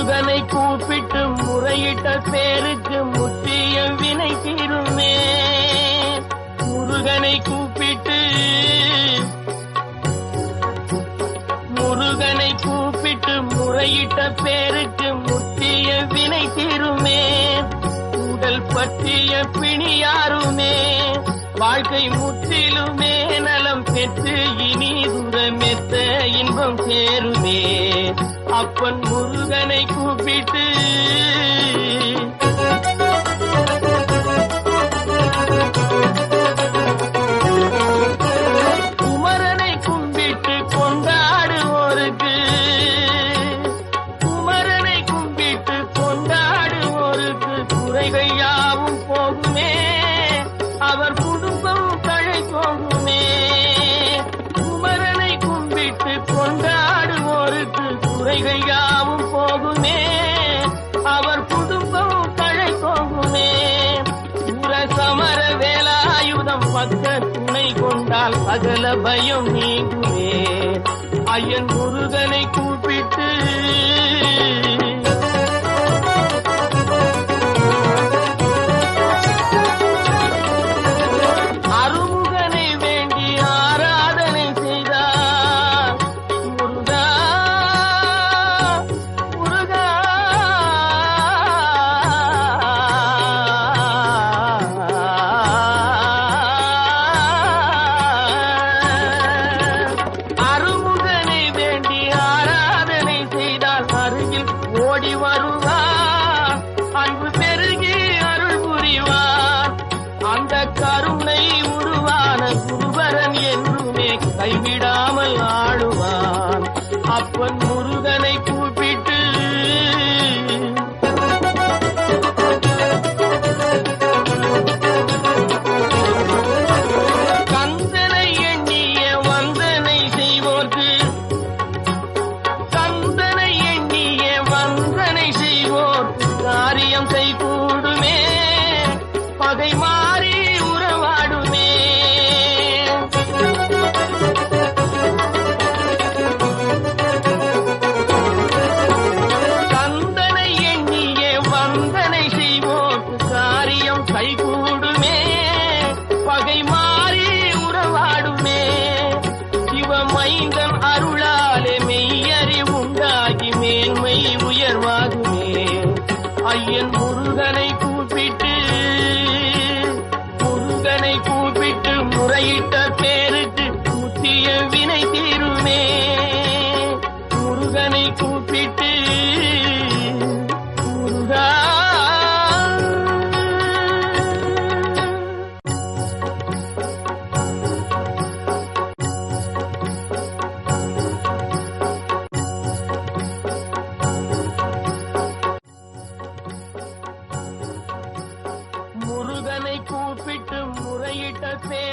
முருகனை கூப்பிட்டு முறையிட்ட பேருக்கு முற்றிய வினை தீருமே. முருகனை கூப்பிட்டு முருகனை கூப்பிட்டு முறையிட்ட பேருக்கு முற்றிய வினை தீருமே. உடல் பற்றிய பிணி யாருமே. வாழ்க்கை முற்றிலுமே நலம் பெற்று இனி துரமெத்த இன்பம் சேருமே. அப்பன் முருகனை கூப்பிட்டு அவர் புது குமரனை கொண்டாடுவோருக்கு குறைகள் யாவும் போகுமே. அவர் குடும்பம் தழை போகுமே. சூர சமர வேலாயுதம் பக்க துணை கொண்டால் அகல பயம் நீங்குமே. ஐயன் முருகனை கூப்பிட்டு விடாமல் ஆடுவான். அப்பன் முருகனை கூப்பிட்டு அருளாலே மெய்யறி உண்டாகி மேன்மை உயர்வாகுமே. ஐயன் முருகனை கூப்பிட்டு முருகனை கூப்பிட்டு முறையிட்ட பேருக்கு முத்திய வினை தீருமே. முருகனை கூப்பிட்டு முருகனை